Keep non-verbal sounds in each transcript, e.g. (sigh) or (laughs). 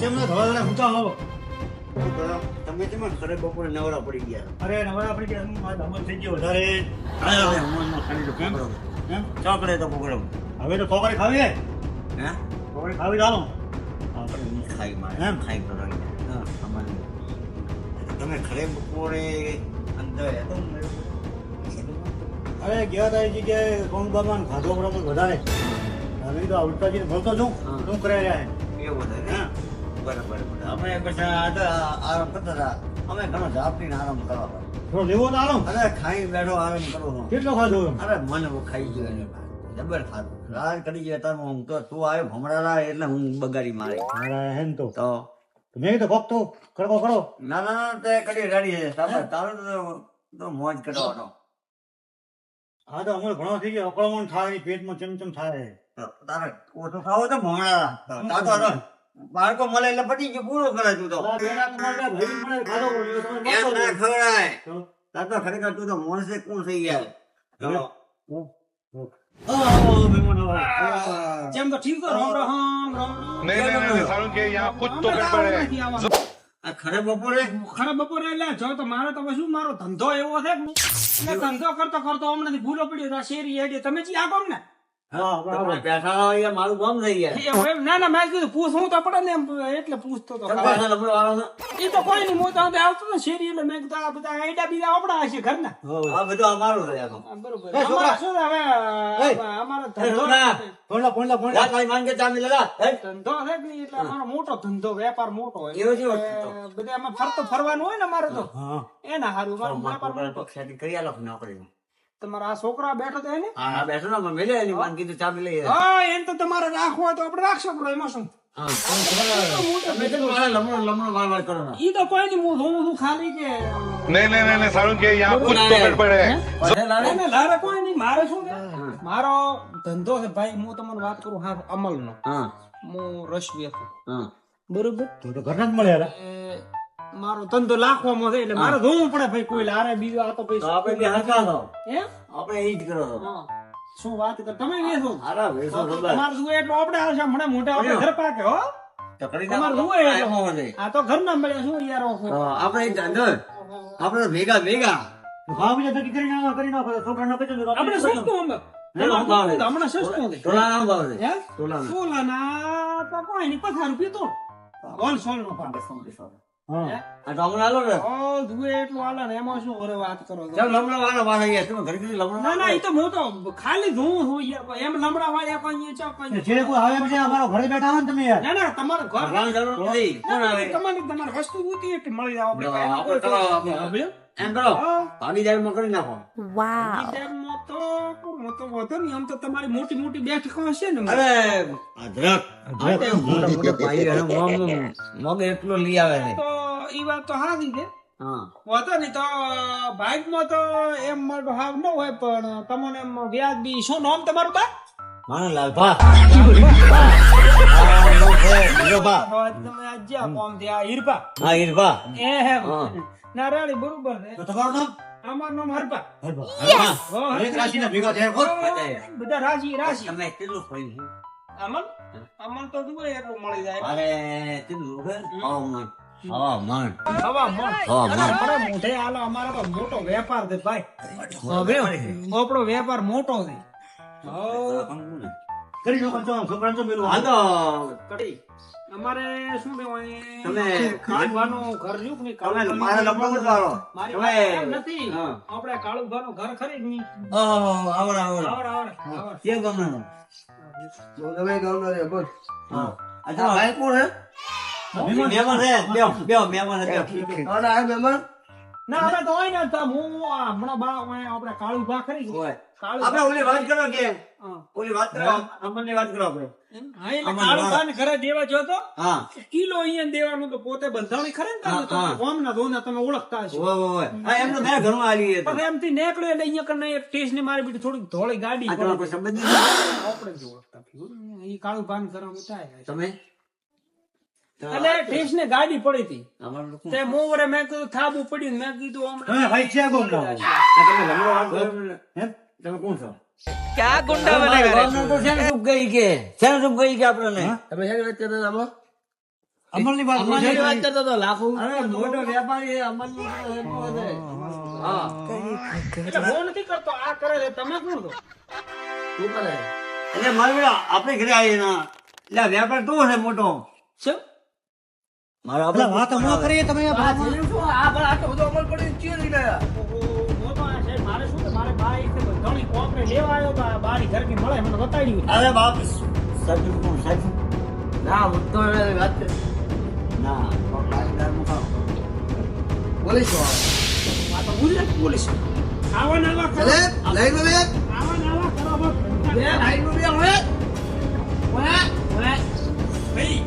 ચેમ ના ધોળા ધોળા હો તમે કેમ ખરે બપોરે નવરા પડી ગયા અરે નવરા પડી ગયા. આ ધમલ થઈ ગયો વધારે. એમ એમ ચોકડે તો પકડો હવે તો ખોકરી ખાવી હે? હે? ખોકરી ખાવી ચાલો. આપણે ખાઈ મારે. એમ? ખાઈ કરો હા. અમારે. તમે ખરે બપોરે અંદર અરે ગયા તા જગ્યાએ કોણ બાબા ખાધો બરાબર વધારે. હવે તો ઉલટાજી મળતો છું. હા. શું કરે રહ્યા એવું? હા બરાબર બરાબર. અમે પછી આ તો આરામ કરતા હતા. અમે ઘણો ઝાપટીને આરામ કરવા થોડો લેવો તો આલો અરે ખાઈ બેઠો આરામ કરો કેટલો ખાધો અરે મને ખાઈ ગયો એને જબર ખાધું. રાત કરી ગયા તાર. હું તો તું આવ્યો ભમરાડા એટલે હું બગાડી મારી. હેન તો. તો? તો મેં કીધું કોક કડકો કરો. ના ના ના તે કરી રેડી છે. તારું તો- તો મોજ કરવાનો. હા તો અમારે ઘણો થઈ ગયો. અકળામણ થાય પેટમાં ચમચમ થાય. તારે ઓછું ખાવો તો હવે બાળકો મળે એટલે પટી ગયું પૂરો કરે તું તો. ખરેખર તું તો મોણસે કોણ થઈ ગયા. જેમ તો ઠીક રામ રામ રામ નહીં નહીં આ ખરે બપોરે? ખરે બપોરે એટલે જો તો મારે તો શું મારો ધંધો એવો છે? ધંધો કરતો કરતો અમને ભૂલો પડ્યો શેરી એડી તમે ચી આગો ને? હા બરાબર તમે બેઠા હોય મારું કામ થઈ ગયા ના ના મેં કીધું પૂછવું તો પડે ને એટલે પૂછતો તો તમે પાછા લફડો વાળો છો? એ તો કોઈ નહીં હું આવતો ને શેરી એટલે મેં કીધું આ બધા આઈડા બીજા આપણા હશે ઘરના. આ બધું અમારું છે આ તો. હા, બરોબર. એ શું હવે અમારો ધંધો છોકરા. પોણલા પોણલા પોણલા જા તારી માંગે ચા મિલે જા. હે? ધંધો છે કે નહીં? એટલે અમારો મોટો ધંધો વેપાર મોટો હોય. બધા ફરતો ફરવાનું હોય ને અમારે તો. હા. એના હારું વેપાર મારા કરી આલો નોકરીમાં. તમારા છોકરા બેઠો તો એને? હા બેઠો ને મેલે એની માન કીધું ચાબી લઈ હા એમ તો તમારે રાખવો તો આપણે રાખશો પણ એમાં શું? મારો ધંધો છે ભાઈ હું તમને વાત કરું હા. અમલ નો હું. રસ વ્યક્તિ બરોબર જ મળ્યા મારો ધંધો લાખવામાં છે એટલે મારે જોવું પડે ભાઈ કોઈ લારે બીજો આ તો તો આપણે બે ભાઈ હે? આપણે ઈ જ કરો છો. હા. શું વાત કર? તમે વેસો હારા, વેસો. તમારે જુએ એટલો આપણે આવશે મને મોટા આપણે ઘર પાકે હો. શું આપણે ભેગા ભેગા. ના આપણે સસ્તું. હમણાં સસ્તું છે. છે. તો કોઈ નહીં પથાર રૂપિયા તો. હોલસેલ નો ભાવ. હા આ તો આલો ને. ઓલ જુએ એટલું ને એમાં શું કરે વાત કરો? ચાલ લમણો વાળો પાસે અહીંયા. તમે ઘરે કીધું લમણો ના ના વાળો? તો હું તો ખાલી જોઉં છું યાર એમ લમડા વાળા કોઈ ચા કોઈ જે કોઈ આવે છે અમારા ઘરે બેઠા હોય ને તમે યાર ના ના તમારું ઘર ભગવાન જરૂર નથી. કોણ આવે? તમારી તમારી વસ્તુ ઉતી એટલે મળી જાવ આપણે આપણે એમ કરો કરી નાખો તો તો વધુ નહીં આમ તો તમારી મોટી મોટી બેઠકો હશે ને. અરે અદરક. મોટા મોટા ભાઈ અને મગ મગ એટલો લઈ આવે છે તો ઈ વાત તો સારી છે. હા. વધુ તો બાઇકમાં તો એમ મારો હાવ ન હોય પણ તમને એમ વ્યાજ બી શું નામ તમારું બા? માનો લાલ ભા. (laughs) તમે આજ કોમ થયા હીરપા હા ઈર એ હે હા. ના બરોબર છે. તો તમારું નામ? અમારું નામ હરપા હરભા. એક રાશિ ના ભેગા થયા ખોટ. બધા રાશિ રાશિ. તમે કેટલું ફોઈ છે? અમલ અમલ તો જુએ એટલું મળી જાય? અરે કેટલું ખબર હવામાન. મોઢે અમારો તો મોટો વેપાર છે ભાઈ. હવે આપણો વેપાર મોટો છે. હો. કરી નાખો તો ખબર તો મેલું હા તો કડી અમારે શું કહેવાય તમે કાળુભાનું ઘર રહ્યું કે નહીં? તમે કાળુભાનું મારા વાળો. મારી તમે નથી. હા. આપણે કાળુભાનું ઘર ખરી નહીં. ઓહ આવડે આવડે. આવડ આવડ કે બોલ. હા. અચ્છા ભાઈ કોણ હે મહેમાન બે બેહો બેહો મહેમાન છે બેહો. ના હવે તો હોય ને તો હું હમણાં બા હોય આપણે કાળુભા ખરી ઓય. આપણે ઓલી વાત કરો કે ઓલી વાત કરો અમનની વાત કરો આપણે. હા, એટલે આમાં કાળુભાને ઘરે દેવા જો તો? હા. કિલો અહીંયા દેવાનું તો પોતે બંધાણી ખરે ને હા, તમે હા. ધોના તમે ઓળખતા હશો. ઓય ઓય ઓય. હા એમનું મેં ઘણું આલી હતું પછી એમથી નીકળ્યો એટલે અહીંયા કને એક ટેસ્ટની મારી બીટી થોડીક ધોળી ગાડી આ કોઈ સંબંધ આપણે જ ઓળખતા. એ કાળું ભાન કરવા થાય તમે? એટલે ટેસ્ટ ને ગાડી પડી હતી. તે મેં કીધું થાબુ પડ્યું મેં કીધું હમણાં. તમે ભાઈ છે કોણ તમે કોણ છો? તો ગઈ કે? ગઈ કે આપણને? વાત કરતા હતા વાત લાખો અરે મોટો વેપારી છે, અમલનો હા. એટલે હું નથી કરતો આ કરે છે. તમે કોણ છો? શું કરે? એટલે મારે આપણે ઘરે આવીએ ના. એટલે આ વેપાર તું છે મોટો? શું? મારા આપણે વાત ન કરીએ તમે આ શું? આ પણ આટલો બધો અમલ પડી ચીર લઈ ગયા મારે શું કે મારે બા એક ઘણી કોપરે લેવા આવ્યો તો આ બારી ઘરની મળે મને બતાડ્યું અરે બાપ કોણ? સાહેબ ના હું તો વાત ના કાયદાર મુકામ પોલીસ આ તો ગુજરાત પોલીસ આવા નવા કરો. અરે, લાઈનમાં બે. આવા નવા કરો બસ. બે, લાઈનમાં બે, હવે. હવે, હવે. ભાઈ,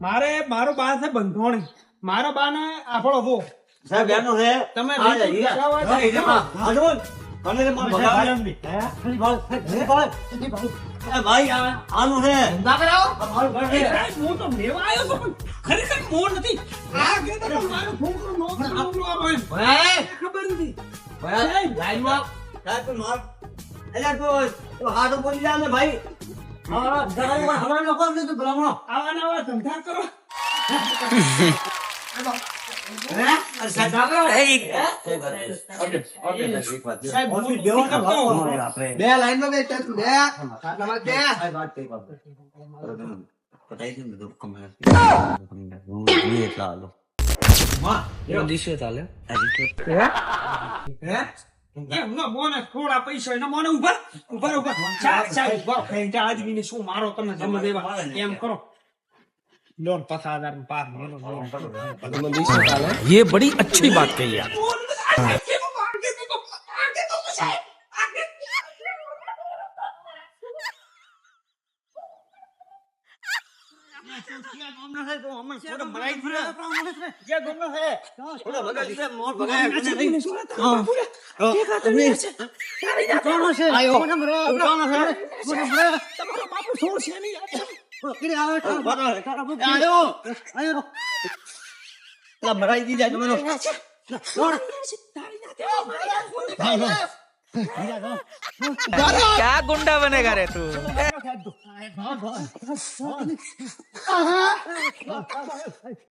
મારું મારું બા છે બંધોણી. મારો બા ને આફળો બો સાહેબ એનું છે? તમે આ મારે. એ ભાઈ આ- આનું છે. ધંધા કરાવો. મારું ઘર છે. હું તો લેવા આવ્યો તો પણ ખરેખર મોર નથી. આ મારો છોકરો ખબર નથી. હવે, લાઈનમાં. સાહેબ તું માર. એટલે તું તું હાથ બોલી જા ને ભાઈ. હા ઘરમાં હવા લોકો તો તું બ્રાહ્મણો આવા નવા ધંધા કરો. (laughs) ને બે ને ન થોડા પૈસા એના મોને ઊભા ઊભા ઊભા ફેંટા આદમીને શું મારો તમે જમા દેવા એમ કરો લોન પચાસ હજાર નું પાર મેલો લોન કરો ये बड़ी अच्छी बात कही आप મરાઈ દીધા તમે क्या गुंडा बनेगा रे तू